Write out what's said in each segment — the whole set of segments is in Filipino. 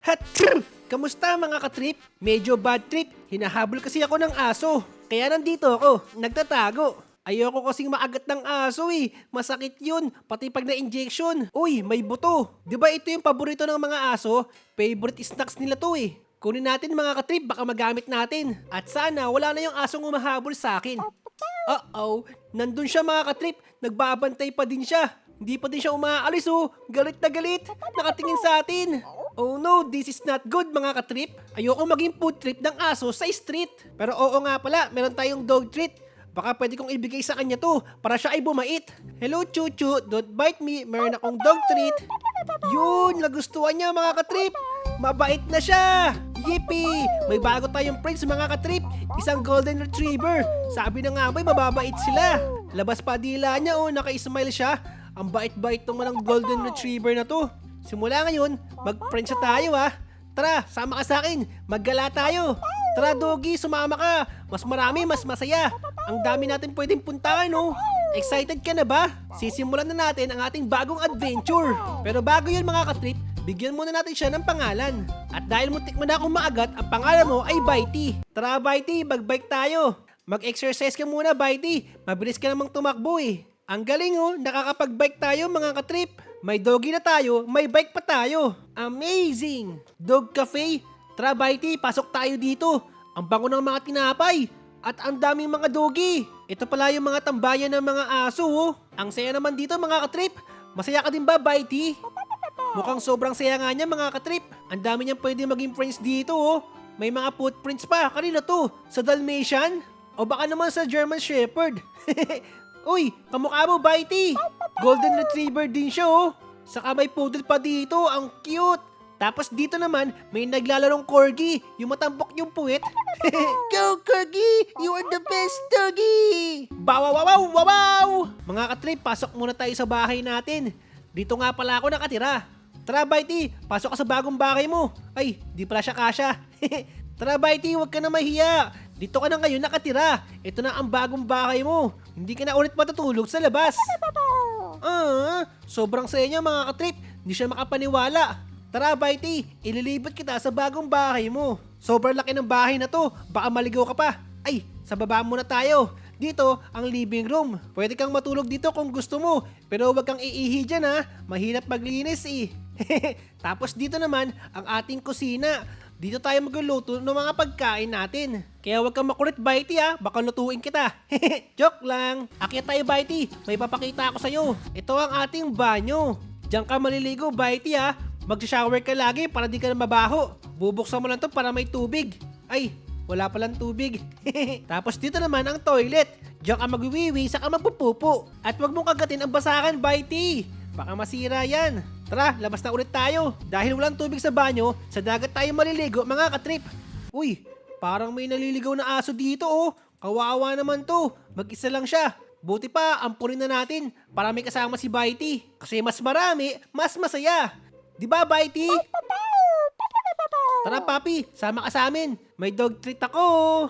Hatchoo! Kamusta mga katrip? Medyo bad trip. Hinahabol kasi ako ng aso. Kaya nandito ako, nagtatago. Ayoko kasing maagat ng aso eh. Masakit yun, pati pag na-injection. Uy, may buto. Ba ito yung paborito ng mga aso? Favorite snacks nila to eh. Kunin natin mga katrip, baka magamit natin. At sana wala na yung asong umahabol sa akin. Uh-oh, nandun siya mga katrip. Nagbabantay pa din siya. Hindi pa din siya umaalis oh. Galit na galit. Nakatingin sa atin. Oh no, this is not good mga katrip. Ayoko maging food trip ng aso sa street. Pero oo nga pala, meron tayong dog treat. Baka pwede kong ibigay sa kanya to para siya ay bumait. Hello Chuchu, don't bite me. Meron akong dog treat. Yun, nagustuhan niya mga katrip. Mabait na siya! Yippee! May bago tayong friends mga katrip. Isang golden retriever. Sabi na nga ba'y mababait sila. Labas pa dila niya oh, naka-smile siya. Ang bait-bait naman ng golden retriever na to. Simula ngayon, mag-friends na tayo ha. Tara, sama ka sa akin. Maggala tayo. Tara, Doggy, sumama ka. Mas marami, mas masaya. Ang dami natin pwedeng puntahan, no? Excited ka na ba? Sisimulan na natin ang ating bagong adventure. Pero bago yun mga katrip, bigyan muna natin siya ng pangalan. At dahil muntik mo na akong maagat, ang pangalan mo ay Bitey. Tara, Bitey, mag-bike tayo. Mag-exercise ka muna, Bitey. Mabilis ka namang tumakbo eh. Ang galing oh, nakakapag-bike tayo mga katrip. May doggy na tayo, may bike pa tayo. Amazing! Dog Cafe, tara Bitey, pasok tayo dito. Ang bango ng mga tinapay. At ang daming mga doggy. Ito pala yung mga tambayan ng mga aso oh. Ang saya naman dito mga katrip. Masaya ka din ba, Bitey? Mukhang sobrang saya nga niya mga katrip. Ang dami niyang pwede maging friends dito oh. May mga footprints pa. Kanina to? Sa Dalmatian? O baka naman sa German Shepherd? Uy, kamukha mo, Bitey. Golden Retriever din siya, oh. Saka may poodle pa dito. Ang cute. Tapos dito naman, may naglalarong corgi. Yung matampok yung puwet. Go, corgi! You are the best doggy! Bawaw, wawaw, wawaw! Mga katrip, pasok muna tayo sa bahay natin. Dito nga pala ako nakatira. Tara, Bitey, pasok ka sa bagong bahay mo. Ay, di pala siya kasha. Tara, Bitey, huwag ka na mahiya. Dito ka na ngayon nakatira. Ito na ang bagong bahay mo. Hindi ka na ulit matutulog sa labas. Ah, sobrang saya niya mga katrip. Hindi siya makapaniwala. Tara, Bitey, ililipat kita sa bagong bahay mo. Sobrang laki ng bahay na to. Baka maligaw ka pa. Ay, sa baba muna tayo. Dito, ang living room. Pwede kang matulog dito kung gusto mo. Pero huwag kang iihi dyan ha. Mahirap maglinis eh. Tapos dito naman, ang ating kusina. Dito tayo magluluto ng mga pagkain natin. Kaya huwag kang makulit, Bitey ha. Baka lutuin kita. Joke lang. Akyat tayo, Bitey. May papakita ako sa'yo. Ito ang ating banyo. Diyan ka maliligo, Bitey ha. Mag-shower ka lagi para di ka na mabaho. Bubuksan mo lang to para may tubig. Ay, wala palang tubig. Tapos dito naman ang toilet. Diyan ka magwiwiwi, saka magpupupo. At huwag mong kagatin ang basakan, Bitey. Baka masira yan. Tara, labas na ulit tayo. Dahil walang tubig sa banyo, sa dagat tayo maliligo, mga katrip. Uy, parang may naliligaw na aso dito oh. Kawawa naman to. Mag-isa lang siya. Buti pa, ampunin na natin para may kasama si Bitey. Kasi mas marami, mas masaya. Di ba, Bitey? Tara, Papi, sama ka sa amin. May dog treat ako.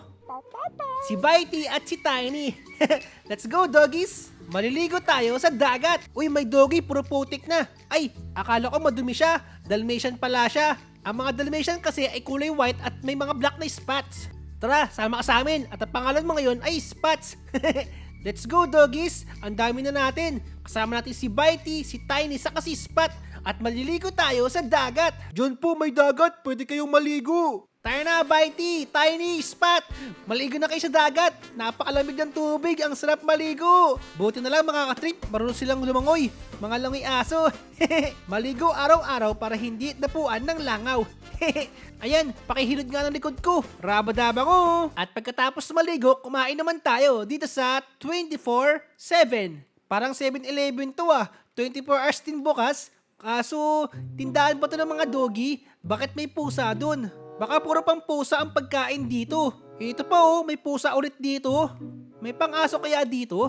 Si Bitey at si Tiny. Let's go, doggies! Maliligo tayo sa dagat. Uy, may doggy, puro putik na. Ay, akala ko madumi siya. Dalmatian pala siya. Ang mga Dalmatian kasi ay kulay white at may mga black na spots. Tara, sama ka sa amin. At ang pangalan mo ngayon ay Spots. Let's go, doggies! Ang dami na natin. Kasama natin si Bitey, si Tiny, saka si Spot. At maliligo tayo sa dagat. Diyan po may dagat. Pwede kayong maligo. Tayo na, Bitey, Tiny, Spot. Maligo na kayo sa dagat. Napakalamig ng tubig. Ang sarap maligo. Buti na lang mga katrip. Marunong silang lumangoy. Mga langoy aso. maligo araw-araw para hindi napuan ng langaw. Ayan, pakihilod nga ng likod ko. Rabadaba ko. At pagkatapos maligo, kumain naman tayo dito sa 24-7. Parang 7-Eleven to ah. 24 hours din bukas. Kaso, tindahan ba to ng mga doggy? Bakit may pusa dun? Baka puro pang pusa ang pagkain dito. Ito pa oh, may pusa ulit dito. May pang-aso kaya dito?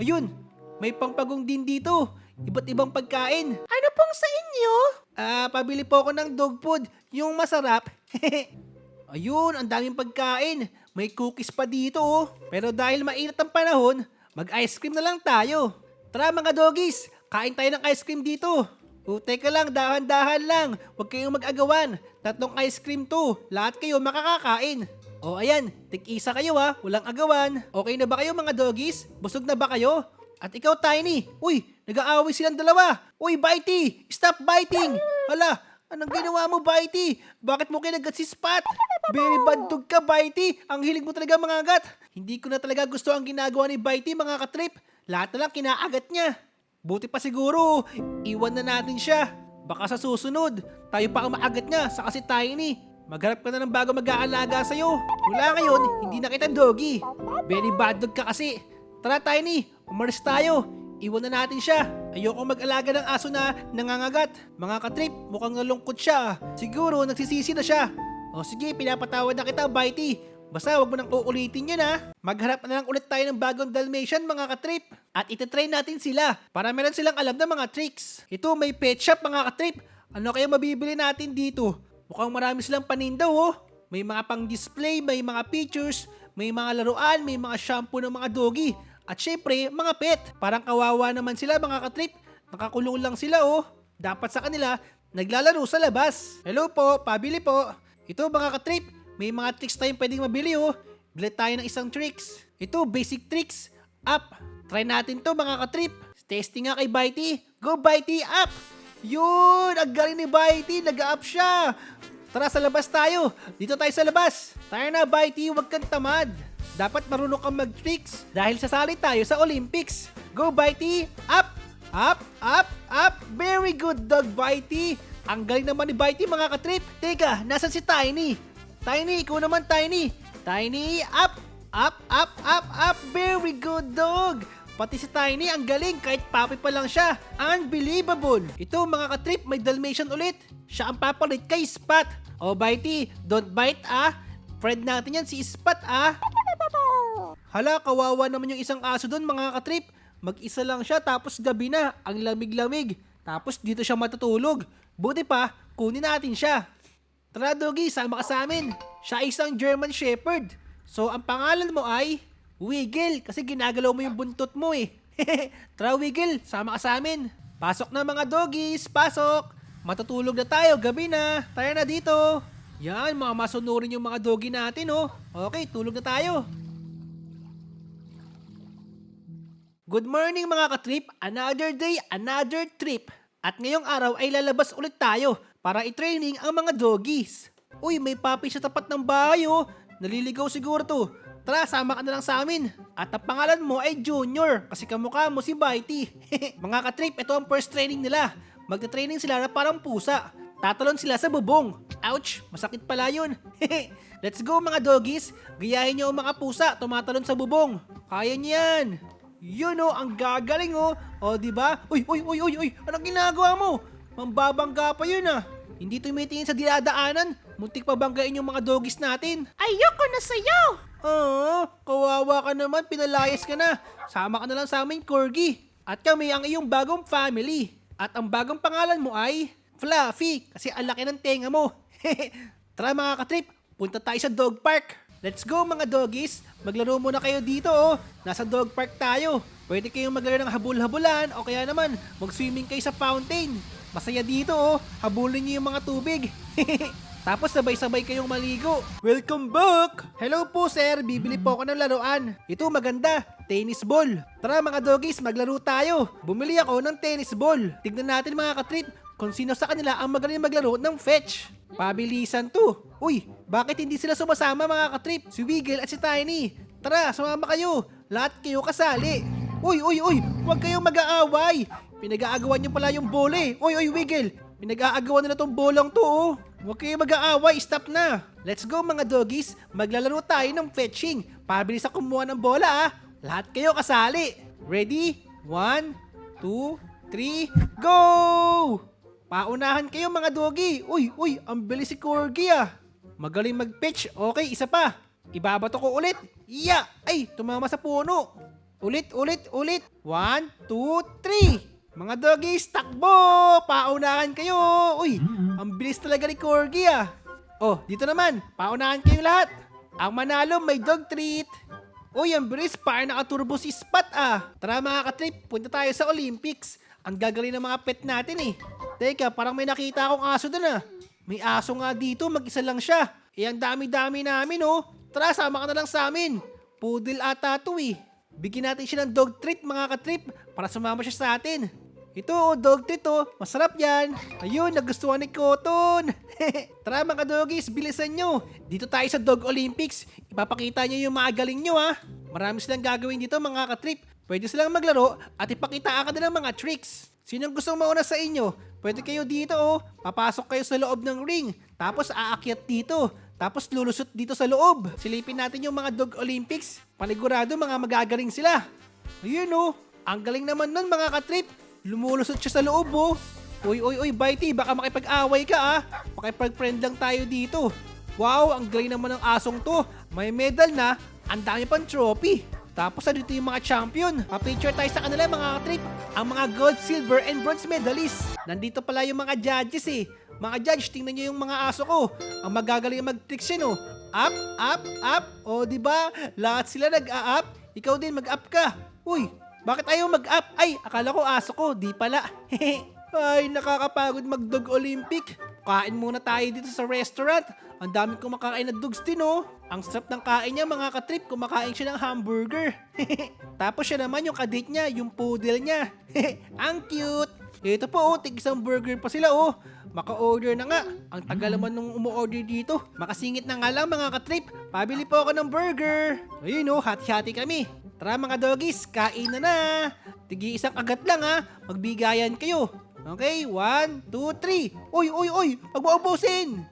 Ayun, may pangpagong din dito. Iba't ibang pagkain. Ano pong sa inyo? Ah, pabili po ako ng dog food. Yung masarap. Ayun, ang daming pagkain. May cookies pa dito oh. Pero dahil mainit ang panahon, mag-ice cream na lang tayo. Tara mga doggies, kain tayo ng ice cream dito. O teka lang, dahan-dahan lang. Huwag kayong mag-agawan. Tatlong ice cream to. Lahat kayo makakakain. O ayan, tig-isa kayo ha. Walang agawan. Okay na ba kayo mga doggies? Busog na ba kayo? At ikaw, Tiny. Uy, nag-aaway silang dalawa. Uy, Bitey, stop biting. Hala, anong ginawa mo, Bitey? Bakit mo kinagat si Spot? Very bad dog ka, Bitey. Ang hilig mo talaga mangagat. Hindi ko na talaga gusto ang ginagawa ni Bitey, mga katrip. Lahat na lang kinaagat niya. Buti pa siguro, iwan na natin siya. Baka sa susunod, tayo pa ang maagat niya sa kasi Tiny. Magharap ka na ng bago mag-aalaga sa'yo. Mula ngayon, hindi na kita doggy. Very bad dog ka kasi. Tara Tiny, umalis tayo. Iwan na natin siya. Ayoko mag-alaga ng aso na nangangagat. Mga katrip, mukhang nalungkot siya. Siguro nagsisisi na siya. O sige, pinapatawad na kita, Bitey. Basta wag mo nang uulitin yun ha. Magharap na lang ulit tayo ng bagong Dalmatian mga katrip. At ititrain natin sila para meron silang alam ng mga tricks. Ito may pet shop mga katrip. Ano kaya mabibili natin dito? Mukhang marami silang paninda oh. May mga pang display, may mga pictures, may mga laruan, may mga shampoo ng mga doggy. At syempre, mga pet. Parang kawawa naman sila mga katrip. Nakakulong lang sila oh. Dapat sa kanila, naglalaro sa labas. Hello po, pabili po. Ito mga katrip, may mga tricks tayong pwedeng mabili oh. Bili tayo ng isang tricks. Ito, basic tricks. Up. Try natin to mga katrip. Testing nga kay Bitey. Go Bitey, up! Yun! Ang galing ni Bitey. Nag-up siya. Tara sa labas tayo. Dito tayo sa labas. Tayo na Bitey, huwag kang tamad. Dapat marunong kang mag-tricks dahil sasali tayo sa Olympics. Go Bitey, up! Up, up, up! Very good dog, Bitey! Ang galing naman ni Bitey mga katrip. Teka, nasan si Tiny? Tiny, ikaw naman Tiny. Tiny, up! Up, up, up, up! Very good dog! Pati si Tiny, ang galing kahit papi pa lang siya. Unbelievable! Ito mga katrip, may Dalmatian ulit. Siya ang papalit kay Spot. Oh, Bitey, don't bite ah. Friend natin yan si Spot ah. Hala, kawawa naman yung isang aso doon mga katrip. Mag-isa lang siya tapos gabi na, ang lamig-lamig. Tapos dito siya matutulog. Buti pa, kunin natin siya. Tara Doggy, sama ka sa amin. Siya ay isang German Shepherd. So ang pangalan mo ay Wiggle kasi ginagalaw mo yung buntot mo eh. Tara Wiggle, sama ka sa amin. Pasok na mga doggies, pasok. Matutulog na tayo, gabi na. Tayo na dito. Yan, mga yung mga doggy natin oh. Okay, tulog na tayo. Good morning mga katrip! Another day, another trip! At ngayong araw ay lalabas ulit tayo para i-training ang mga doggies. Uy, may puppy sa tapat ng bahay oh. Naliligaw siguro to. Tara, sama ka na lang sa amin. At ang pangalan mo ay Junior kasi kamukha mo si Bitey. mga katrip, ito ang first training nila. Magta-training sila na parang pusa. Tatalon sila sa bubong. Ouch, masakit pala yun. Let's go mga doggies. Gayahin niyo ang mga pusa tumatalon sa bubong. Kaya niyan. Yun oh, ang gagaling oh. O, di ba? Uy, uy, uy, uy, uy, anong ginagawa mo? Mambabangga pa yun ah. Hindi tumitingin sa dinadaanan. Muntik pa banggain yung mga doggies natin. Ayoko na sa'yo! Ah, kawawa ka naman, pinalayas ka na. Sama ka na lang sa aming corgi. At kami ang iyong bagong family. At ang bagong pangalan mo ay Fluffy kasi ang laki ng tenga mo. Tara mga katrip, punta tayo sa dog park. Let's go mga doggies. Maglaro muna kayo dito oh. Nasa dog park tayo. Pwede kayong maglaro ng habul-habulan o kaya naman mag-swimming kayo sa fountain. Masaya dito oh. Habulin niyo yung mga tubig. Tapos sabay-sabay kayong maligo. Welcome back! Hello po sir, bibili po ako ng laruan. Ito maganda, tennis ball. Tara mga doggies, maglaro tayo. Bumili ako ng tennis ball. Tignan natin mga katrip kung sino sa kanila ang magaling maglaro ng fetch. Pabilisan to. Uy, bakit hindi sila sumasama mga katrip? Si Wiggle at si Tiny. Tara, sumama kayo. Lahat kayo kasali. Uy, uy, uy, huwag kayong mag-aaway. Pinag-aagawan niyo pala yung bola eh. Uy, uy, Wiggle. Pinag-aagawan nila tong bolang to oh. Huwag kayong mag-aaway, stop na. Let's go mga doggies. Maglalaro tayo ng fetching. Pabilis sa kumuha ng bola ah. Lahat kayo kasali. Ready? One, two, three, go! Paunahan kayo mga doggy. Uy, uy, ang bilis si Corgi ah. Magaling mag-pitch. Okay, isa pa. Ibabato ko ulit. Iya! Ay, tumama sa puno. Ulit, ulit, ulit. One, two, three. Mga doggies, takbo! Paunahan kayo. Uy, ang bilis talaga ni Corgi ah. Oh, dito naman. Paunahan kayo lahat. Ang manalo may dog treat. Uy, ang bilis. Parang nakaturbo si Spot ah. Tara mga katrip, punta tayo sa Olympics. Ang gagaling ng mga pet natin eh. Teka, parang may nakita akong aso dun ah. May aso nga dito, mag-isa lang siya. Eh, ang dami-dami namin oh. Tara, sama ka na lang sa amin. Poodle ata to eh. Bigyan natin siya ng dog treat mga katrip para sumama siya sa atin. Ito oh, dog treat oh. Masarap yan. Ayun, nagustuhan ni Cotton. Tara mga doggies, bilisan nyo. Dito tayo sa Dog Olympics. Ipapakita nyo yung mga galing nyo ha. Marami silang gagawin dito mga katrip. Pwede silang maglaro at ipakita agad ng mga tricks. Sinong gustong mauna sa inyo? Pwede kayo dito oh. Papasok kayo sa loob ng ring. Tapos aakyat dito. Tapos lulusot dito sa loob. Silipin natin yung mga Dog Olympics. Panigurado mga magagaling sila. Ayun oh. Ang galing naman nun mga katrip. Lumulusot siya sa loob oh. Uy, uy, uy, Bitey, baka makipag-away ka ah. Makipag-friend lang tayo dito. Wow, ang galing naman ng asong to. May medal na, ang dami pang trophy. Tapos dito yung mga champion. Pa-picture tayo sa kanila mga katrip. Ang mga gold, silver, and bronze medalists. Nandito pala yung mga judges eh. Mga judge, tingnan nyo yung mga aso ko. Ang magagaling mag-tricks yan oh. Up, up, up. O, di ba? Lahat sila nag-a-up. Ikaw din mag-up ka. Uy, bakit ayaw mag-up? Ay, akala ko aso ko. Di pala. Ay, nakakapagod mag-dog Olympic. Kain muna tayo dito sa restaurant. Ang daming kumakain na dogs din oh. Ang sarap ng kain niya mga katrip, kumakain siya ng hamburger. Tapos siya naman yung kadate niya, yung poodle niya. Ang cute. Ito po oh, tig isang burger pa sila oh. Maka-order na nga. Ang tagal naman nung umu-order dito. Makasingit na nga lang mga katrip. Pabili po ako ng burger. Ayun oh, hati-hati kami. Tara mga doggies, kain na na. Tigi isang agat lang ha. Magbigayan kayo. Okay, one, two, three. Uy, uy, uy, wag.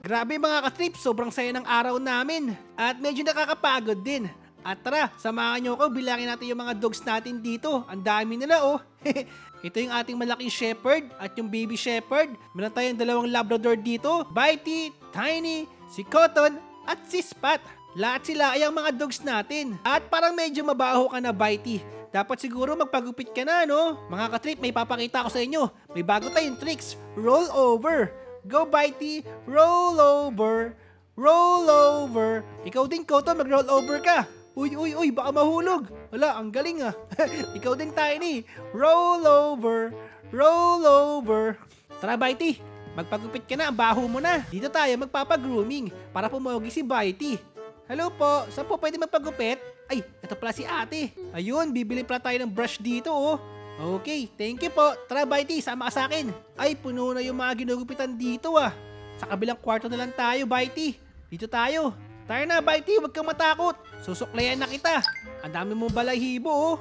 Grabe mga katrip, sobrang saya ng araw namin. At medyo nakakapagod din. At tara, samahan nyo ako, bilangin natin yung mga dogs natin dito. Ang dami nila oh. Ito yung ating malaking shepherd at yung baby shepherd. Meron tayong dalawang labrador dito. Bitey, Tiny, si Cotton at si Spot. Lahat sila ay ang mga dogs natin. At parang medyo mabaho ka na, Bitey. Dapat siguro magpagupit ka na, no? Mga katrip, may papakita ko sa inyo. May bago tayong tricks. Roll over. Go, Bitey. Roll over. Roll over. Ikaw din, Koto, mag-roll over ka. Uy, uy, uy, baka mahulog. Wala, ang galing ah. Ikaw din, Tiny. Roll over. Roll over. Tara, Bitey. Magpagupit ka na, ang baho mo na. Dito tayo magpapagrooming para pumogi si Bitey. Hello po, saan po pwede magpagupit? Ay, ito pala si ate. Ayun, bibili pala tayo ng brush dito oh. Okay, thank you po. Tara, Bitey, sama ka sa akin. Ay, puno na yung mga ginugupitan dito ah. Sa kabilang kwarto na lang tayo, Bitey. Dito tayo. Tara na, Bitey, huwag kang matakot. Susuklayan na kita. Ang dami mong balahibo oh.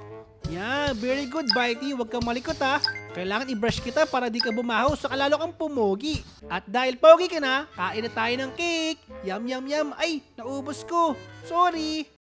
Yeah, very good, Bitey. Huwag kang malikot ha. Kailangan i-brush kita para di ka bumaho sa kalalo kang pumogi. At dahil pogi ka na, kain na tayo ng cake. Yum, yum, yum. Ay, naubos ko. Sorry.